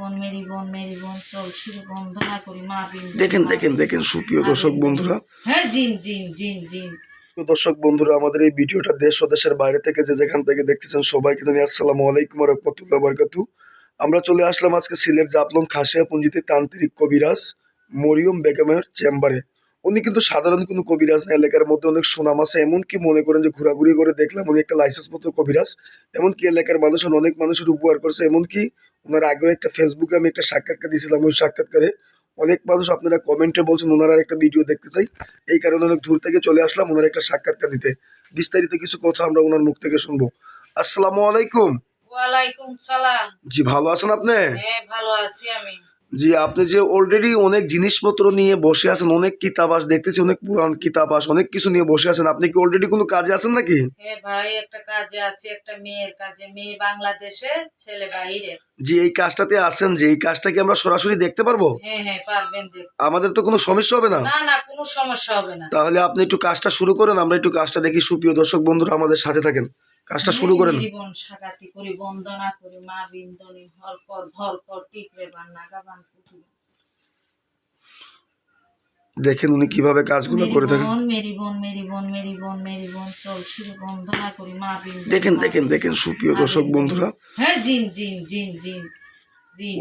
বোন মেরি বোন মেরি বোন চল শুরু বন্দনা করি মা দেখেন দেখেন দেখেন সুপ্রিয় দর্শক বন্ধুরা। হ্যাঁ জিন জিন জিন জিন। দর্শক বন্ধুরা আমাদের এই ভিডিওটা দেশ ও দেশের বাইরে থেকে যে যেখান থেকে দেখতেছেন সবাইকে আসসালামু আলাইকুম রহমতুল্লাহ বরকাতু আমরা চলে আসলাম আজকে সিলেট জাপলং খাসিয়া পুঞ্জিতে তান্ত্রিক কবিরাজ মরিয়ম বেগমের চেম্বারে। উনি কিন্তু সাধারণ কোনো কবিরাজ না এলাকার মধ্যে অনেক সুনাম আছে। এমনকি মনে করেন যে ঘোরাঘুরি করে দেখলাম উনি একটা লাইসেন্স পত্র কবিরাজ। এমনকি এলাকার মানুষের অনেক মানুষের উপকার করছে। এমনকি ওনার আগেও একটা ফেসবুকে আমি একটা সাক্ষাৎকার দিয়েছিলাম ওই সাক্ষাৎকারে অনেক মানুষ আপনারা কমেন্টে বলছেন ওনারা আর একটা ভিডিও দেখতে চাই। এই কারণে অনেক দূর থেকে চলে আসলাম ওনার একটা সাক্ষাৎকার দিতে। বিস্তারিত কিছু কথা আমরা ওনার মুখ থেকে শুনব। আসসালামু আলাইকুম। ওয়ালাইকুম সালাম। জি ভালো আছেন আপনি? হ্যাঁ ভালো আছি আমি। জি আপনি যে অলরেডি অনেক জিনিসপত্র নিয়ে বসে আছেন অনেক কিতাব আস দেখতেছি অনেক পুরান কিতাব আস অনেক কিছু নিয়ে বসে আছেন। আপনি কি অলরেডি কোনো কাজে আছেন নাকি? হ্যাঁ ভাই একটা কাজে আছে একটা মেয়ের কাজে মেয়ে বাংলাদেশে ছেলে বাইরে জি এই কাজটাতে আছেন যে এই কাজটা কি আমরা সরাসরি দেখতে পারব? হ্যাঁ হ্যাঁ পারবেন আমাদের তো কোনো সমস্যা হবে না? না না কোনো সমস্যা হবে না। তাহলে আপনি একটু কাজটা শুরু করেন আমরা একটু কাজটা দেখি। সুপ্রিয় দর্শক বন্ধুরা আমাদের সাথে থাকেন। কাজটা শুরু করেন জীবন সাগাতি করি বন্দনা করি মা বিন্দনী টিকরে বান পুতুল দেখেন উনি কীভাবে কাজগুলো করে থাকেন। দেখেন দেখেন দেখেন সুপ্রিয় দর্শক বন্ধুরা। হ্যাঁ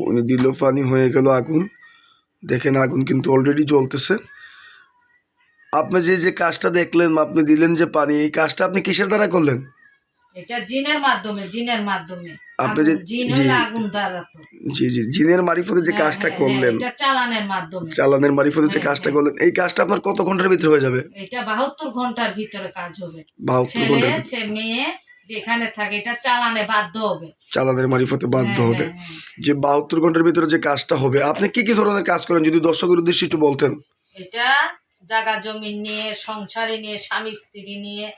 উনি দিল পানি হয়ে গেল আগুন। দেখেন আগুন কিন্তু অলরেডি জ্বলতেছে। আপনি যে যে কাজটা দেখলেন আপনি দিলেন যে পানি এই কাজটা আপনি কিসের দ্বারা করলেন? এটা জিনের মাধ্যমে জিনের মাধ্যমে। আপনি যে- জিন জি। আগুন দ্বারা জি জি জিনের মারিফতে যে কাজটা করলেন। এটা চালানের মাধ্যমে। চালানের মারিফতে যে কাজটা। করলেন এই কাজটা আপনার কত ঘণ্টার ভিতরে হয়ে যাবে? এটা বাহাত্তর ঘণ্টার ভিতরে কাজ হবে। বাহাত্তর ছেলে ঘণ্টার ভিতরে। ছে- মেয়ে যেখানে থাকে এটা চালানে বাধ্য হবে। চালানের মারিফতে বাধ্য হবে। যে বাহাত্তর ঘণ্টার ভিতরে যে কাজটা হবে আপনি কি কি ধরনের কাজ করেন? যদি দর্শকের উদ্দেশ্যে একটু বলতেন। এটা জায়গা জমি নিয়ে সংসারে নিয়ে স্বামী স্ত্রী নিয়ে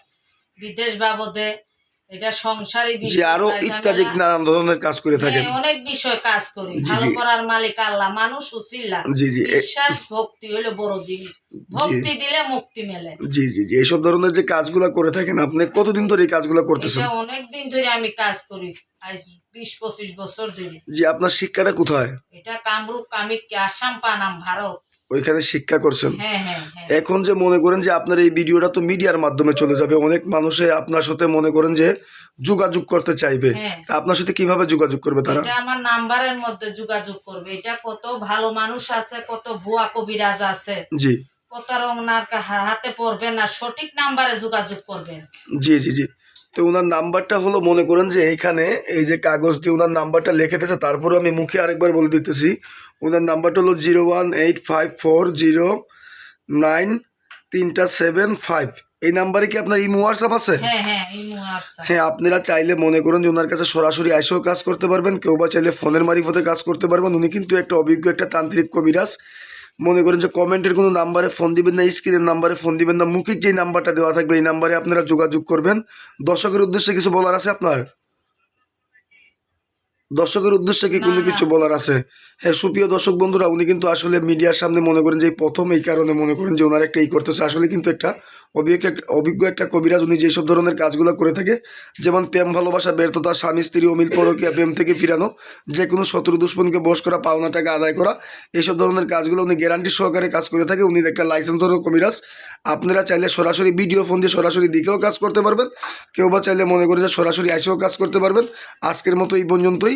বিদেশ বাবদে এটা সংসারে বিষয় আরও ইত্যাদি নানান ধরনের কাজ করে থাকেন। হ্যাঁ, অনেক বিষয় কাজ করি। ভালো করার মালিক আল্লাহ মানুষ উচিল্লা জি জি বিশ্বাস ভক্তি হলো বড় জিনিস। ভক্তি দিলে মুক্তি মেলে। জি জি জি এইসব ধরনের যে কাজগুলো করে থাকেন আপনি কতদিন ধরে এই কাজগুলো করতেছেন? এটা অনেক দিন ধরে আমি কাজ করি আজ বিশ পঁচিশ বছর ধরে। জি আপনার শিক্ষাটা কোথায়? এটা কামরূপ কামিক আসাম পানাম ভারত। ওইখানে শিক্ষা করছেন। হ্যাঁ হ্যাঁ হ্যাঁ। এখন যে মনে করেন যে আপনার এই ভিডিওটা তো মিডিয়ার মাধ্যমে চলে যাবে অনেক মানুষে আপনার সাথে মনে করেন যে যোগাযোগ করতে চাইবে। আপনার সাথে কীভাবে যোগাযোগ করবে তারা? আমার নাম্বারের মধ্যে যোগাযোগ করবে। এটা কত ভালো মানুষ আছে কত ভুয়া কবিরাজ আছে। জি। কত ওনার হাতে পড়বে না সঠিক নাম্বারে যোগাযোগ করবেন। জি জি জি। তো ওনার নাম্বারটা হলো মনে করেন যে এইখানে এই যে কাগজ দিয়ে ওনার নাম্বারটা লিখে দিয়েছে তারপরে আমি মুখে আরেকবার বলে দিতেছি। ওনার নাম্বারটা হলো zero one eight five four zero nine তিনটা সেভেন ফাইভ। এই নাম্বারে কি আপনার ইমো হোয়াটসঅ্যাপ আছে? হ্যাঁ হ্যাঁ হ্যাঁ আপনারা চাইলে মনে করুন যে ওনার কাছে সরাসরি এসেও কাজ করতে পারবেন কেউ বা চাইলে ফোনের মারিফতে কাজ করতে পারবেন। উনি কিন্তু একটা অভিজ্ঞ একটা তান্ত্রিক কবিরাজ। মনে করেন যে কমেন্টের কোনো নাম্বারে ফোন দিবেন না স্ক্রিনের নাম্বারে ফোন দিবেন না, মুখের যেই নাম্বারটা দেওয়া থাকবে, এই নাম্বারে আপনারা যোগাযোগ করবেন। দর্শকের উদ্দেশ্যে কিছু বলার আছে আপনার? দর্শকের উদ্দেশ্যে কি কোনো। কিছু বলার আছে? হ্যাঁ সুপ্রিয় দর্শক বন্ধুরা উনি কিন্তু আসলে মিডিয়ার সামনে মনে করেন যে এই প্রথম এই কারণে মনে করেন যে ওনার একটা এই করতেছে। আসলে কিন্তু একটা অভিজ্ঞ অভিজ্ঞ একটা কবিরাজ উনি যেসব ধরনের কাজগুলো করে থাকে যেমন প্রেম ভালোবাসা ব্যর্থতা স্বামী স্ত্রী অমিল পরকিয়া প্রেম থেকে ফিরানো যে কোনো শত্রু দুশ্মনকে বশ করা পাওনা টাকা আদায় করা এইসব ধরনের কাজগুলো উনি গ্যারান্টি সহকারে কাজ করে থাকে। উনি একটা লাইসেন্স ধরো কবিরাজ। আপনারা চাইলে সরাসরি ভিডিও ফোন দিয়ে সরাসরি দিকেও কাজ করতে পারবেন। কেউ বা চাইলে মনে করে যে সরাসরি এসেও কাজ করতে পারবেন। আজকের মতো এই পর্যন্তই।